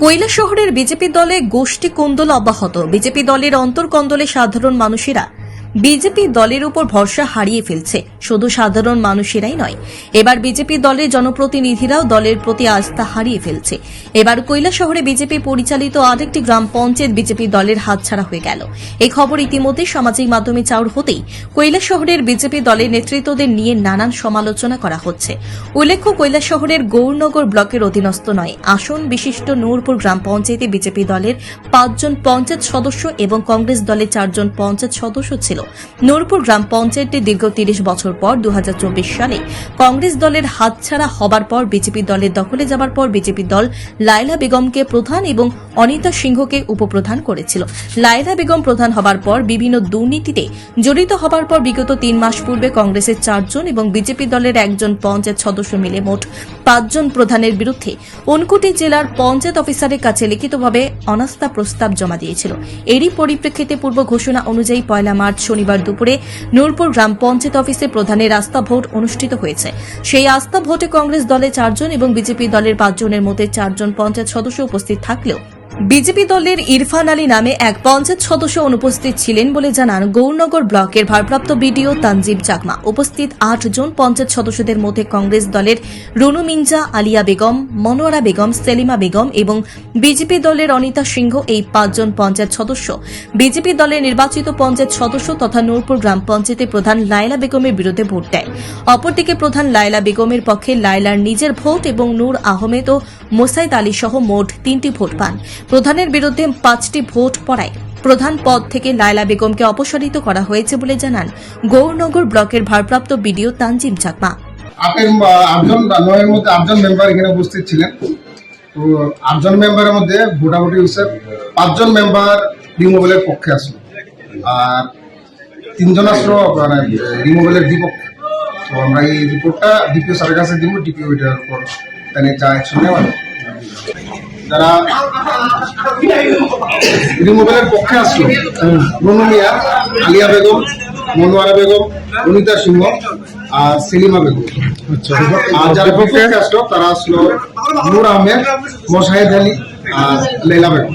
কৈলা শহরের বিজেপি দলে গোষ্ঠী কোন্দল অব্যাহত। বিজেপি দলের অন্তর্কন্দলে সাধারণ মানুষেরা বিজেপি দলের উপর ভরসা হারিয়ে ফেলছে। শুধু সাধারণ মানুষেরাই নয়। এবার বিজেপি দলের জনপ্রতিনিধিরাও দলের প্রতি আস্থা হারিয়ে ফেলছে। এবার কৈলা শহরে বিজেপি পরিচালিত আরেকটি গ্রাম পঞ্চায়েত বিজেপি দলের হাতছাড়া হয়ে গেল। এই খবর ইতিমধ্যে সামাজিক মাধ্যমে চাউর হতেই কৈলা শহরের বিজেপি দলের নেতৃত্বদের নিয়ে নানান সমালোচনা করা হচ্ছে। উল্লেখ্য, কৈলা শহরের গৌরনগর ব্লকের অধীনস্থ নয়। আসন বিশিষ্ট নূরপুর গ্রাম পঞ্চায়েতে বিজেপি দলের পাঁচজন পঞ্চায়েত সদস্য এবং কংগ্রেস দলের চারজন পঞ্চায়েত সদস্য ছিল। নূরপুর গ্রাম পঞ্চায়েতটি দীর্ঘ তিরিশ বছর পর দু হাজার চব্বিশ সালে কংগ্রেস দলের হাতছাড়া হবার পর বিজেপি দলের দখলে যাবার পর বিজেপি দল লায়লা বেগমকে প্রধান এবং অনিতা সিংহকে উপপ্রধান করেছিল। লায়লা বেগম প্রধান হবার পর বিভিন্ন দুর্নীতিতে জড়িত হবার পর বিগত তিন মাস পূর্বে কংগ্রেসের চারজন এবং বিজেপি দলের একজন পঞ্চায়েত সদস্য মিলে মোট পাঁচজন প্রধানের বিরুদ্ধে উনকুটি জেলার পঞ্চায়েত অফিসারের কাছে লিখিতভাবে অনাস্থা প্রস্তাব জমা দিয়েছিল। এরই পরিপ্রেক্ষিতে পূর্ব ঘোষণা অনুযায়ী পয়লা মার্চ শনিবার দুপুরে নূরপুর গ্রাম পঞ্চায়েত অফিসে প্রধানের আস্থা ভোট অনুষ্ঠিত হয়েছে। সেই আস্থা ভোটে কংগ্রেস দলে চারজন এবং বিজেপি দলের পাঁচজনের মধ্যে চারজন পঞ্চায়েত সদস্য উপস্থিত থাকলেও বিজেপি দলের ইরফান আলী নামে এক পঞ্চায়েত সদস্য অনুপস্থিত ছিলেন বলে জানান গৌরনগর ব্লকের ভারপ্রাপ্ত বিডিও তানজিব চাকমা। উপস্থিত আট জন পঞ্চায়েত সদস্যদের মধ্যে কংগ্রেস দলের রুনু মিঞ্জা, আলিয়া বেগম, মনোয়ারা বেগম, সেলিমা বেগম এবং বিজেপি দলের অনিতা সিংহ এই পাঁচজন পঞ্চায়েত সদস্য। বিজেপি দলের নির্বাচিত পঞ্চায়েত সদস্য তথা নূরপুর গ্রাম পঞ্চায়েতের প্রধান লায়লা বেগমের বিরুদ্ধে ভোট দেয়। অপরদিকে প্রধান লায়লা বেগমের পক্ষে লায়লার নিজের ভোট এবং নূর আহমেদ ও মোসাইদ আলী সহ মোট তিনটি ভোট পান। প্রধানের বিরুদ্ধে পাঁচটি ভোট পড়ায়। প্রধান পদ থেকে লায়লা বেগমকে অপসারিত করা হয়েছে বলে জানান গৌরনগর ব্লকের ভারপ্রাপ্ত বিডিও তানজিম চাকমা। আটজন মধ্যে আটজন মেম্বার উপস্থিত ছিলেন। তো আটজন মেম্বারের মধ্যে ভোটাভুটি হয়েছে পাঁচজন মেম্বার পক্ষে আসলো আর তিনজন আসলো মানে বিপক্ষে। তো আমরা এই রিপোর্টটা ডিপিও স্যারের কাছে দিব, ডিপিও এটার উপর। তাহলে যা যারা রিমুভেলের পক্ষে আসলো রুনু মিয়া আলিয়া বেগম মনোয়ারা বেগম অনিতা সিংহ আর সেলিমা বেগম। আর যারা পক্ষে আসলো তারা আসলো নূর আহমেদ মোশাহেদ আলী আর লেলা বেগম।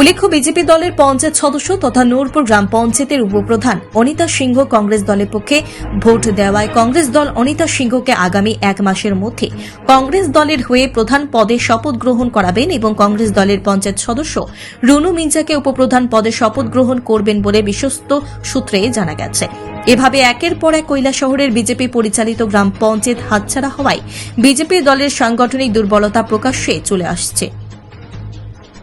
উল্লেখ্য, বিজেপি দলের পঞ্চায়েত সদস্য তথা নূরপুর গ্রাম পঞ্চায়েতের উপপ্রধান অনিতা সিংহ কংগ্রেস দলের পক্ষে ভোট দেওয়ায় কংগ্রেস দল অনিতা সিংহকে আগামী এক মাসের মধ্যে কংগ্রেস দলের হয়ে প্রধান পদে শপথ গ্রহণ করাবেন এবং কংগ্রেস দলের পঞ্চায়েত সদস্য রুনু মিঞ্জাকে উপপ্রধান পদে শপথ গ্রহণ করবেন বলে বিশ্বস্ত সূত্রে জানা গেছে। এভাবে একের পর এক শহরের বিজেপি পরিচালিত গ্রাম পঞ্চায়েত হাতছাড়া হওয়ায় বিজেপি দলের সাংগঠনিক দুর্বলতা প্রকাশ্যে চলে আসছে।